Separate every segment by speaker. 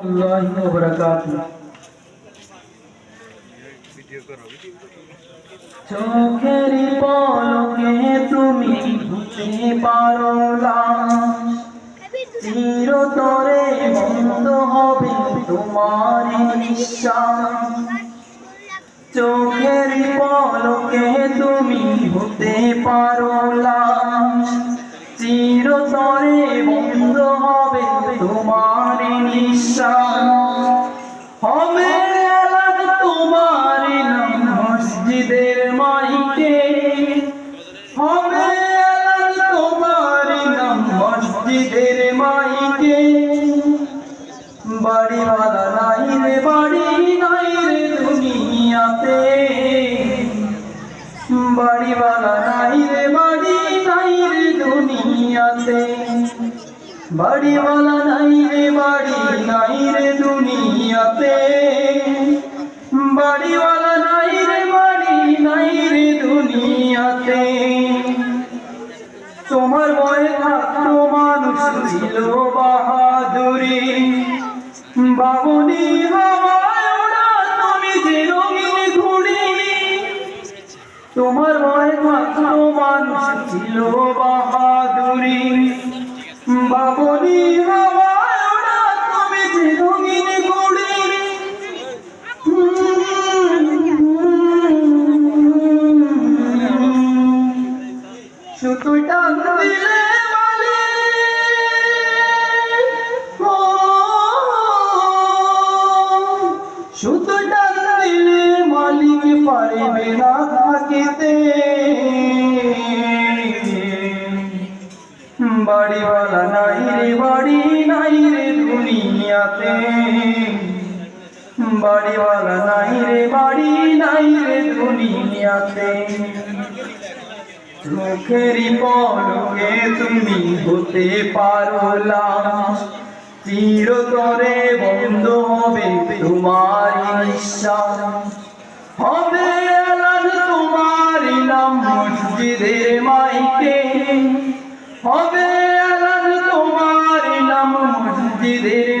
Speaker 1: الله وبركاته চোখের পলকে তুমি বুঝতে পারো লাশ চিরতরে বন্ধ হবে তোমার নিঃশ্বাস চোখের পলকে তুমি হতে পারো বাড়িওয়ালা নাই রে, বাড়ি নাই রে দুনিয়াতে। বাড়িওয়ালা নাই রে, বাড়ি নাই রে দুনিয়াতে। বাড়িওয়ালা নাই রে, বাড়ি নাই রে দুনিয়াতে। বাড়িওয়ালা নাই রে, বাড়ি নাই রে তোমার বয়ে থাকতো মানুষ ছিল বাহাদুরি। বাবুনি তুমি যে রঙিন ঘুড়ি তোমার থাকতো মানুষ ছিল বাহাদুরি। বাবুনি দুনিয়াতে বাড়িওয়ালা নাই রে, বাড়ি নাই রে দুনিয়াতে। চোখেরই পলকে তুমি হতে পারো লাশ চিরতরে বন্ধ হবে তোমার নিঃশ্বাস। হবে তোমার নাম মসজিদের মাইকে। হবে এলান তোমার নাম মসজিদের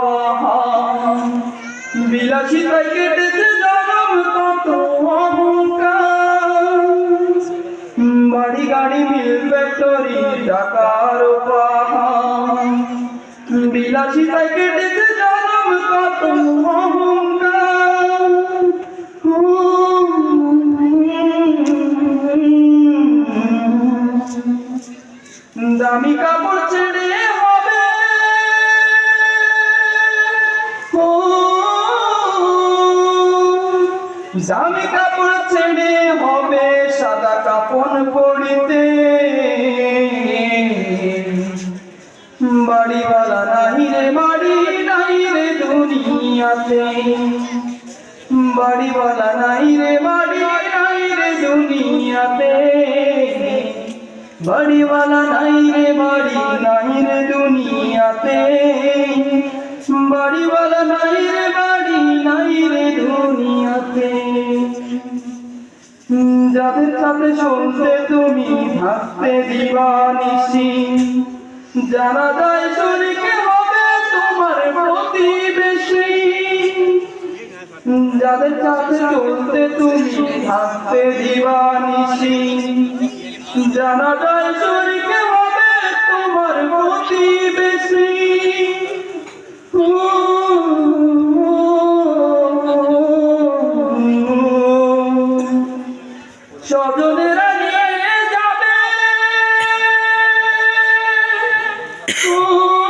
Speaker 1: বিলাসিতায় কেটেছে জনম কত বাড়ি গাড়ি মিল ফ্যাক্টরি টাকার পাহাড় বিলাসিতায় কেটেছে জনম কত দামি কাপড় দামি কাপড় ছেড়ে হবে সাদা কাপন পরিতে। বাড়িওয়ালা নাই রে, বাড়ি নাই রে দুনিয়াতে। বাড়িওয়ালা নাই রে, বাড়ি নাই রে দুনিয়াতে। বাড়িওয়ালা নাই রে, বাড়ি সাথে শুনতে তুমি ভাবতে দিবানিসি। জানা যায় শরীকে হবে তোমার প্রতিবেশী। যাদের সাথে চলতে তুমি ভাবতে দিবানিসি। জানা যায় শরীকে হবে তোমার প্রতিবেশী। 说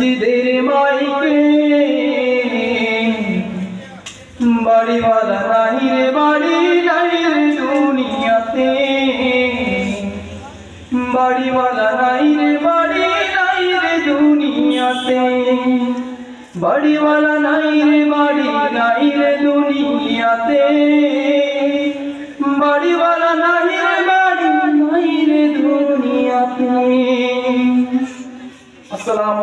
Speaker 1: মসজিদের মাইকে। বাড়িওয়ালা নাই রে বাড়ি নাই রে দুনিয়াতে। বাড়িওয়ালা নাই রে বাড়ি নাই রে দুনিয়াতে। বাড়িওয়ালা নাই রে বাড়ি নাই রে দুনিয়াতে। বাড়িওয়ালা নাই রে বাড়ি নাই রে দুনিয়াতে। আসসালামু